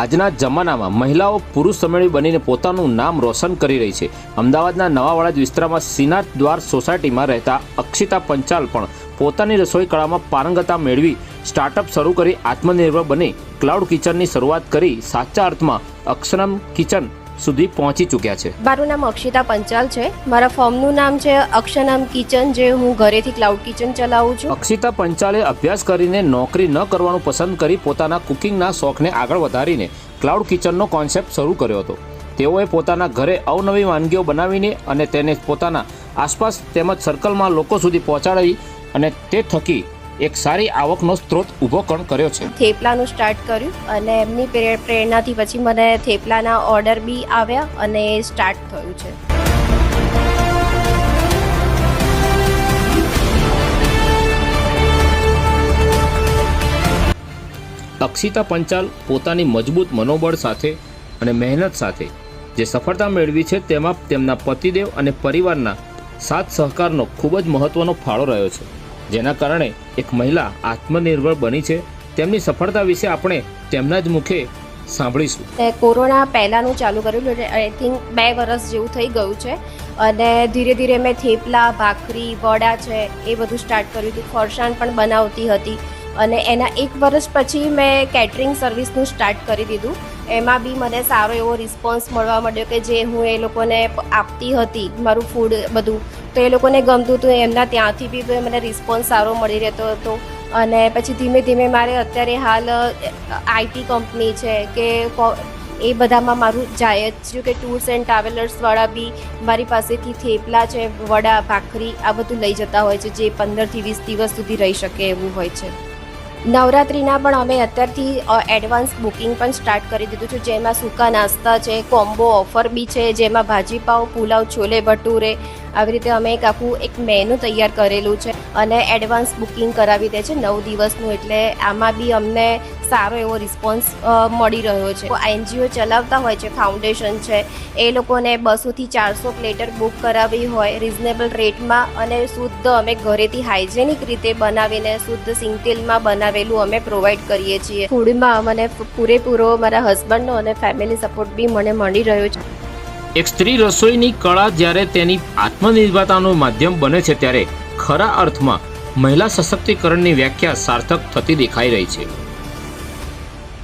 આજના જમાનામાં મહિલાઓ પુરુષ સમેળી બનીને પોતાનું નામ રોશન કરી રહી છે. અમદાવાદના નવાવાડા વિસ્તારમાં સિનાથ દ્વાર સોસાયટીમાં રહેતા અક્ષિતા પંચાલ પણ પોતાની રસોઈ કળામાં પારંગતા મેળવી સ્ટાર્ટઅપ શરૂ કરી આત્મનિર્ભર બની. ક્લાઉડ કિચનની શરૂઆત કરી સાચા અર્થમાં અક્ષરમ કિચન સુધી પહોંચી ચૂક્યા છે. મારું નામ અક્ષિતા પંચાલ છે. મારા ફોર્મનું નામ છે અક્ષનામ કિચન જે હું ઘરેથી ક્લાઉડ કિચન ચલાવું છું. અક્ષિતા પંચાલે અભ્યાસ કરીને નોકરી ન કરવાનું પસંદ કરી પોતાના કુકિંગના શોખને આગળ વધારીને ક્લાઉડ કિચનનો કોન્સેપ્ટ શરૂ કર્યો હતો. તેઓએ પોતાના ઘરે અવનવી વાનગીઓ બનાવીને અને તેને પોતાના આસપાસ તેમજ સર્કલમાં લોકો સુધી પહોંચાડી અને તે થકી એક સારી આવકનો સ્ત્રોત ઊભો પણ કર્યો છે. થેપલાનું સ્ટાર્ટ કર્યું અને એમની પ્રે- પ્રેરણાથી પછી મને થેપલાના ઓર્ડર બી આવ્યા અને સ્ટાર્ટ થયું છે. અક્ષિતા પંચાલ પોતાની મજબૂત મનોબળ સાથે અને મહેનત સાથે જે સફળતા મેળવી છે તેમાં તેમના પતિદેવ અને પરિવારના સાથ સહકારનો ખૂબ જ મહત્વનો ફાળો રહ્યો છે. જેના કારણે એક મહિલા આત્મનિર્ભર બની છે. તેમની સફળતા વિશે આપણે તેમના જ મુખે સાંભળીશું. કોરોના પહેલાંનું ચાલુ કર્યું એટલે આઈ થિંક બે વર્ષ જેવું થઈ ગયું છે. અને ધીરે ધીરે મેં થેપલા, ભાખરી, વડા છે એ બધું સ્ટાર્ટ કર્યું હતું. ફરસાણ પણ બનાવતી હતી. અને એના એક વર્ષ પછી મેં કેટરિંગ સર્વિસનું સ્ટાર્ટ કરી દીધું. એમાં બી મને સારો એવો રિસ્પોન્સ મળવા માંડ્યો કે જે હું એ લોકોને આપતી હતી, મારું ફૂડ બધું. તો એ લોકોને ગમતું હતું, એમના ત્યાંથી બી મને રિસ્પોન્સ સારો મળી રહેતો હતો. અને પછી ધીમે ધીમે મારે અત્યારે હાલ આઈટી કંપની છે કે એ બધામાં મારું જાય જ છું કે ટૂર્સ એન્ડ ટ્રાવેલર્સવાળા બી મારી પાસેથી થેપલા છે, વડા, ભાખરી, આ બધું લઈ જતા હોય છે, જે પંદરથી વીસ દિવસ સુધી રહી શકે એવું હોય છે. નવરાત્રિના પણ અમે અત્યારથી એડવાન્સ બુકિંગ પણ સ્ટાર્ટ કરી દીધું છે, જેમાં સૂકા નાસ્તા છે કોમ્બો ઓફર બી છે, જેમાં ભાજીપાવ પુલાવ, છોલે, ભટુરે આવી રીતે અમે એક આખું એક મેનુ તૈયાર કરેલું છે અને એડવાન્સ બુકિંગ કરાવી દે છે નવ દિવસનું. એટલે આમાં બી અમને સારો એવો રિસ્પોન્સ મળી રહ્યો છે. એનજીઓ ચલાવતા હોય છે ફાઉન્ડેશન છે, એ લોકોને બસોથી ચારસો પ્લેટર બુક કરાવી હોય રિઝનેબલ રેટમાં અને શુદ્ધ અમે ઘરેથી હાઇજેનિક રીતે બનાવીને શુદ્ધ સિંગતેલમાં બનાવેલું અમે પ્રોવાઈડ કરીએ છીએ. ફૂડમાં મને પૂરેપૂરો મારા હસબન્ડનો અને ફેમિલી સપોર્ટ બી મને મળી રહ્યો છે. એક સ્ત્રી રસોઈની કળા જ્યારે તેની આત્મનિર્ભરતાનું માધ્યમ બને છે ત્યારે ખરા અર્થમાં મહિલા સશક્તિકરણની વ્યાખ્યા સાર્થક થતી દેખાઈ રહી છે.